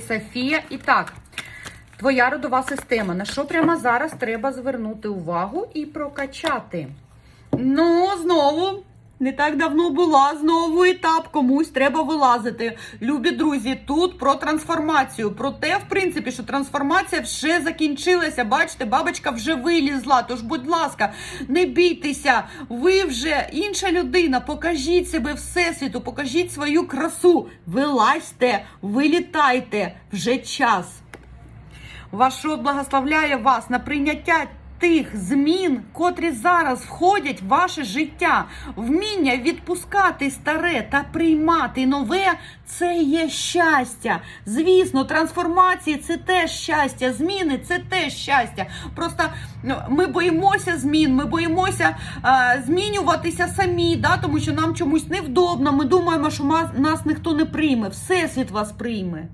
Софія. І так, твоя родова система. На що прямо зараз треба звернути увагу і прокачати? Ну, знову. Не так давно була знову етап, комусь треба вилазити. Любі друзі, тут про трансформацію. Про те, в принципі, що трансформація вже закінчилася. Бачите, бабочка вже вилізла. Тож, будь ласка, не бійтеся, ви вже інша людина. Покажіть себе всесвіту, покажіть свою красу. Вилазьте, вилітайте вже час. Вашого благословляє вас на прийняття тих змін, котрі зараз входять в ваше життя. Вміння відпускати старе та приймати нове це є щастя. Звісно, трансформації це теж щастя, зміни це теж щастя. Просто ну, ми боїмося змін, ми боїмося а, змінюватися самі, да, тому що нам чомусь невдобно. Ми думаємо, що нас ніхто не прийме. Всесвіт вас прийме.